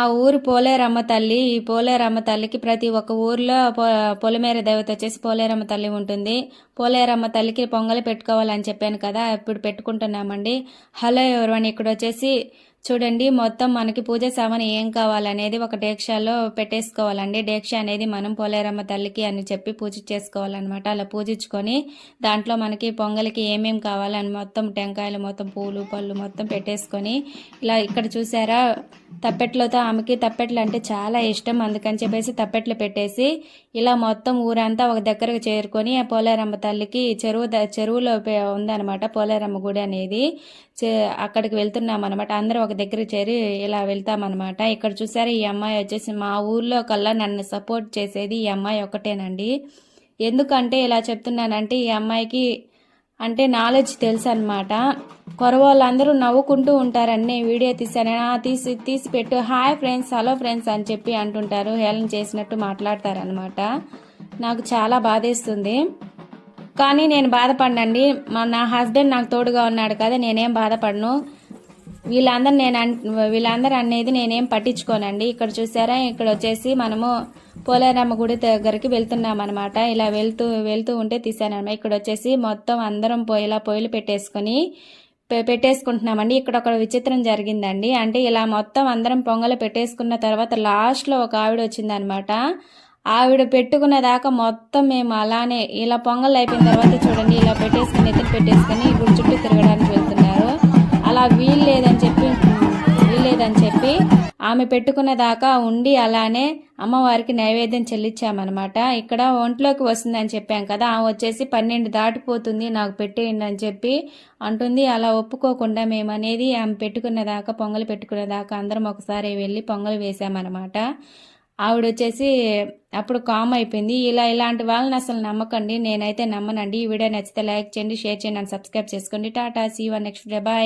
ఆ ఊరు పోలేరమ్మ తల్లి ఈ పోలేరమ్మ తల్లికి ప్రతి ఒక్క ఊర్లో పొలిమేర దేవత వచ్చేసి పోలేరమ్మ తల్లి ఉంటుంది. పోలేరమ్మ తల్లికి పొంగలి పెట్టుకోవాలని చెప్పాను కదా ఇప్పుడు పెట్టుకుంటున్నామండి. హలో ఎవరివన్ ఇక్కడ వచ్చేసి చూడండి మొత్తం మనకి పూజ సామాన్ ఏం కావాలనేది ఒక డేక్షాలో పెట్టేసుకోవాలండి. డేక్ష అనేది మనం పోలేరమ్మ తల్లికి అని చెప్పి పూజ చేసుకోవాలన్నమాట. అలా పూజించుకొని దాంట్లో మనకి పొంగలికి ఏమేమి కావాలని మొత్తం టెంకాయలు మొత్తం పూలు పళ్ళు మొత్తం పెట్టేసుకొని ఇలా ఇక్కడ చూసారా తప్పెట్లతో ఆమెకి తప్పెట్లు అంటే చాలా ఇష్టం. అందుకని చెప్పేసి తప్పెట్లు పెట్టేసి ఇలా మొత్తం ఊరంతా ఒక దగ్గరకు చేరుకొని ఆ పోలేరమ్మ తల్లికి చెరువు ద- చెరువులో ఉందన్నమాట పోలేరమ్మ గుడి అనేది. చే- అక్కడికి వెళ్తున్నాం అనమాట అందరూ ఒక దగ్గర చేరి ఇలా వెళ్తామన్నమాట. ఇక్కడ చూసారు ఈ అమ్మాయి వచ్చేసి మా ఊర్లో కల్లా నన్ను సపోర్ట్ చేసేది ఈ అమ్మాయి ఒకటేనండి ఎందుకంటే ఇలా చెప్తున్నానంటే ఈ అమ్మాయికి అంటే నాలెడ్జ్ తెలుసు అనమాట కొరవాళ్ళందరూ నవ్వుకుంటూ ఉంటారని నేను వీడియో తీసాను తీసి తీసి పెట్టు. హాయ్ ఫ్రెండ్స్ హలో ఫ్రెండ్స్ అని చెప్పి అంటుంటారు. హేళన చేసినట్టు మాట్లాడతారనమాట నాకు చాలా బాధేస్తుంది. కానీ నేను బాధపడినండి. మా నా హస్బెండ్ నాకు తోడుగా ఉన్నాడు కదా నేనేం బాధపడను. వీళ్ళందరూ నేను అన్- వీళ్ళందరూ అనేది నేనేం పట్టించుకోనండి. ఇక్కడ చూసారా? ఇక్కడ వచ్చేసి మనము పోలేరమ్మ గుడి దగ్గరికి వెళ్తున్నాం అనమాట ఇలా వెళ్తూ వెళ్తూ ఉంటే తీసానమాట ఇక్కడ వచ్చేసి మొత్తం అందరం పొయ్యి ఇలా పొయ్యిలు పెట్టేసుకొని పె- పెట్టేసుకుంటున్నామండి. ఇక్కడ ఒక విచిత్రం జరిగిందండి. అంటే ఇలా మొత్తం అందరం పొంగలు పెట్టేసుకున్న తర్వాత లాస్ట్లో ఒక ఆవిడ వచ్చిందనమాట ఆవిడ పెట్టుకున్న దాకా మొత్తం మేము అలానే ఇలా పొంగల్ అయిపోయిన తర్వాత చూడండి ఇలా పెట్టేసుకుని ఎత్తున పెట్టేసుకుని గుడి ఆమె పెట్టుకున్న దాకా ఉండి అలానే అమ్మవారికి నైవేద్యం చెల్లించామన్నమాట. ఇక్కడ ఒంట్లోకి వస్తుందని చెప్పాం కదా ఆమె వచ్చేసి పన్నెండు దాటిపోతుంది నాకు పెట్టేయండి అని చెప్పి అంటుంది. అలా ఒప్పుకోకుండా మేము అనేది ఆమె పెట్టుకున్న దాకా పొంగలు పెట్టుకున్న దాకా అందరం ఒకసారి వెళ్ళి పొంగలు వేసామన్నమాట. ఆవిడ వచ్చేసి అప్పుడు కామ్ అయిపోయింది. ఇలా ఇలాంటి వాళ్ళని అసలు నమ్మకండి నేనైతే నమ్మనండి. ఈ వీడియో నచ్చితే లైక్ చేయండి షేర్ చేయండి అండ్ సబ్స్క్రైబ్ చేసుకోండి. Tata see one next day bye